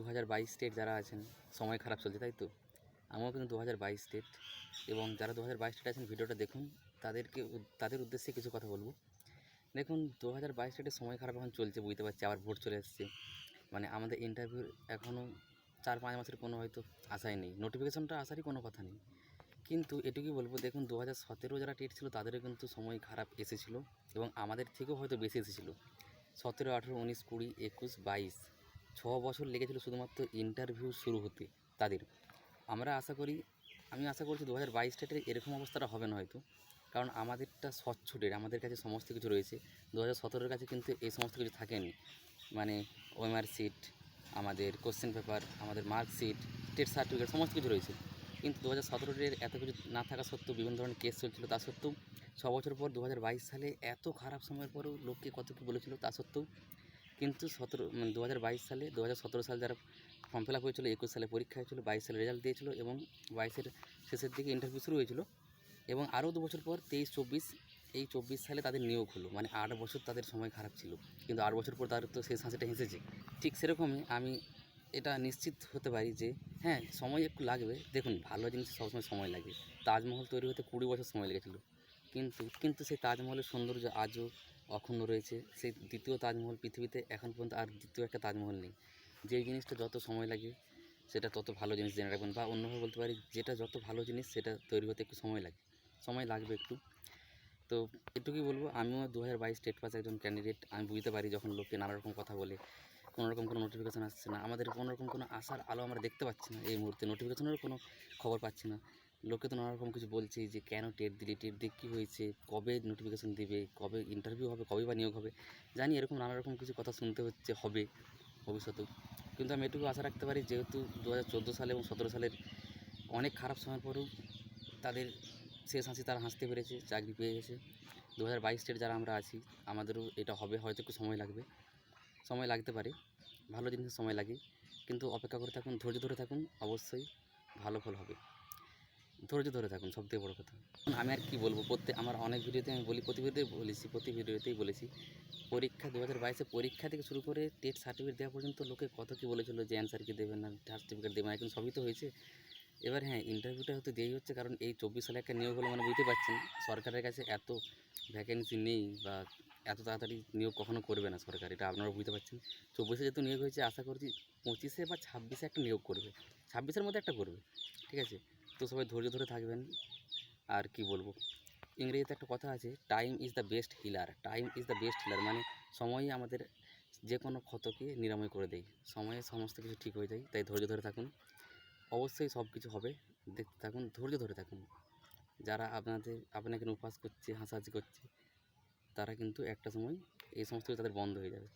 দু হাজার বাইশ স্টেট যারা আছেন, সময় খারাপ চলছে, তাই তো? আমিও কিন্তু দু হাজার বাইশ স্টেট এবং যারা দু হাজার বাইশ স্টেট আছেন, ভিডিওটা দেখুন, তাদেরকে তাদের উদ্দেশ্যে কিছু কথা বলব। দেখুন দু হাজার বাইশ স্টেটের সময় খারাপ এখন চলছে, বুঝতে পারছি, আবার ভোট চলে এসছে। মানে আমাদের ইন্টারভিউ এখনও চার পাঁচ মাসের কোনো হয়তো আশাই নেই নোটিফিকেশনটা আসারই কোনো কথা নেই। কিন্তু এটুকুই বলব, দেখুন দু হাজার সতেরো যারা টেট ছিল, তাদেরও কিন্তু সময় খারাপ এসেছিল এবং আমাদের থেকেও হয়তো বেশি এসেছিল। সতেরো, আঠেরো, উনিশ, কুড়ি, একুশ, বাইশ ছ বছর লেগেছিল শুধুমাত্র ইন্টারভিউ শুরু হতে তাদের। আমরা আশা করি, আমি আশা করছি দু হাজার বাইশ স্টেটের এরকম অবস্থাটা হবে না হয়তো। কারণ আমাদেরটা স্বচ্ছ ডেট আমাদের কাছে সমস্ত কিছু রয়েছে। দু হাজার সতেরোর কাছে কিন্তু এই সমস্ত কিছু থাকেনি। মানে ওএমআর সিট আমাদের কোশ্চেন পেপার আমাদের মার্কশিট স্টেট সার্টিফিকেট সমস্ত কিছু রয়েছে। কিন্তু দু হাজার সতেরোর এত কিছু না থাকা সত্ত্বেও বিভিন্ন ধরনের কেস চলছিল। তা সত্ত্বেও ছ বছর পর দু হাজার বাইশ সালে এত খারাপ সময়ের পরেও লোককে কত কী বলেছিল তা সত্ত্বেও কিন্তু সতেরো মানে দু হাজার বাইশ সালে দু হাজার সতেরো সালে যারা ফর্ম ফিল আপ হয়েছিলো, একুশ সালে পরীক্ষা হয়েছিল, বাইশ সালে রেজাল্ট দিয়েছিল এবং বাইশের শেষের দিকে ইন্টারভিউ শুরু হয়েছিল এবং আরও দু বছর পর তেইশ, চব্বিশ, এই চব্বিশ সালে তাদের নিয়োগ হলো। মানে আট বছর তাদের সময় খারাপ ছিল। কিন্তু আট বছর পর তাদের তো শেষ হাসিটা হেসেছে। ঠিক সেরকমই আমি এটা নিশ্চিত হতে পারি যে হ্যাঁ সময় একটু লাগবে। দেখুন, ভালো জিনিস সবসময় সময় লাগে। তাজমহল তৈরি হতে কুড়ি বছর সময় লেগেছিল। কিন্তু কিন্তু সেই তাজমহলের সৌন্দর্য আজও অক্ষুণ্ণ রয়েছে। সেই দ্বিতীয় তাজমহল পৃথিবীতে এখন পর্যন্ত আর দ্বিতীয় একটা তাজমহল নেই। যেই জিনিসটা যত সময় লাগে, সেটা তত ভালো জিনিস জেনে রাখবেন বা অন্যভাবে বলতে পারি, যেটা যত ভালো জিনিস, সেটা তৈরি হতে একটু সময় লাগে। সময় লাগবে একটু। তো এটুকুই বলব, আমিও দু হাজার বাইশ স্টেট পাস একজন ক্যান্ডিডেট আমি বুঝতে পারি যখন লোকে নানা রকম কথা বলে, কোনো রকম কোনো নোটিফিকেশান আসছে না। আমাদের কোনো রকম কোনো আশার আলো আমরা দেখতে পাচ্ছি না এই মুহূর্তে নোটিফিকেশনেরও কোনো খবর পাচ্ছি না। লোকে তো নানা রকম কিছু বলছে যে, কেন টেট দিলি? টেট দিয়ে কী হয়েছে? কবে নোটিফিকেশান দেবে? কবে ইন্টারভিউ হবে? কবে বা নিয়োগ হবে? জানি এরকম নানা রকম কিছু কথা শুনতে হচ্ছে, হবে ভবিষ্যতেও। কিন্তু আমি এটুকু আশা রাখতে পারি, যেহেতু দু হাজার চোদ্দ সালে এবং সতেরো সালের অনেক খারাপ সময়ের পরেও তাদের শেষ হাসি তারা হাসতে পেরেছে, চাকরি পেয়ে গেছে। দু হাজার বাইশ যারা আমরা আছি, আমাদেরও এটা হবে, হয়তো একটু সময় লাগবে। সময় লাগতে পারে, ভালো জিনিসের সময় লাগে। কিন্তু অপেক্ষা করে থাকুন, ধৈর্য ধরে থাকুন, অবশ্যই ভালো ফল হবে। ধৈর্য ধরে থাকুন সব থেকে বড় কথা। আমি আর কি বলব প্রত্যেক আমার অনেক ভিডিওতে আমি বলি প্রতি ভিডিওতেই বলেছি, প্রতি ভিডিওতেই বলেছি। পরীক্ষা দু হাজার বাইশে পরীক্ষা থেকে শুরু করে টেট সার্টিফিকেট দেওয়া পর্যন্ত লোকে কত কী বলেছিল যে অ্যান্সার কি দেবেন না সার্টিফিকেট দেবেন এখন সবই তো হয়েছে। এবার হ্যাঁ ইন্টারভিউটা হয়তো দেরি হচ্ছে কারণ এই চব্বিশ সালে একটা নিয়োগ হলো মানে বুঝতে পারছেন, সরকারের কাছে এত ভ্যাকেন্সি নেই বা এত তাড়াতাড়ি নিয়োগ কখনো করবে না সরকার, এটা আপনারা বুঝতে পারছেন। চব্বিশে যেহেতু নিয়োগ হয়েছে, আশা করছি পঁচিশে বা ছাব্বিশে একটা নিয়োগ করবে, ছাব্বিশের মধ্যে একটা করবে, ঠিক আছে? তো সবাই ধৈর্য ধরে থাকবেন। আর কি বলব? ইংরেজিতে একটা কথা আছে time is the best healer time is the best healer মানে সময়ই আমাদের যে কোনো ক্ষতকে নিরাময় করে দেয়। সময়ে সমস্ত কিছু ঠিক হয়ে যায়, তাই ধৈর্য ধরে থাকুন। অবশ্যই সব কিছু হবে, দেখতে থাকুন, ধৈর্য ধরে থাকুন। যারা আপনাদের, আপনাকে উপহাস করছে, হাসাহাসি করছে, তারা কিন্তু একটা সময় এই সমস্ত তাদের বন্ধ হয়ে যাবে।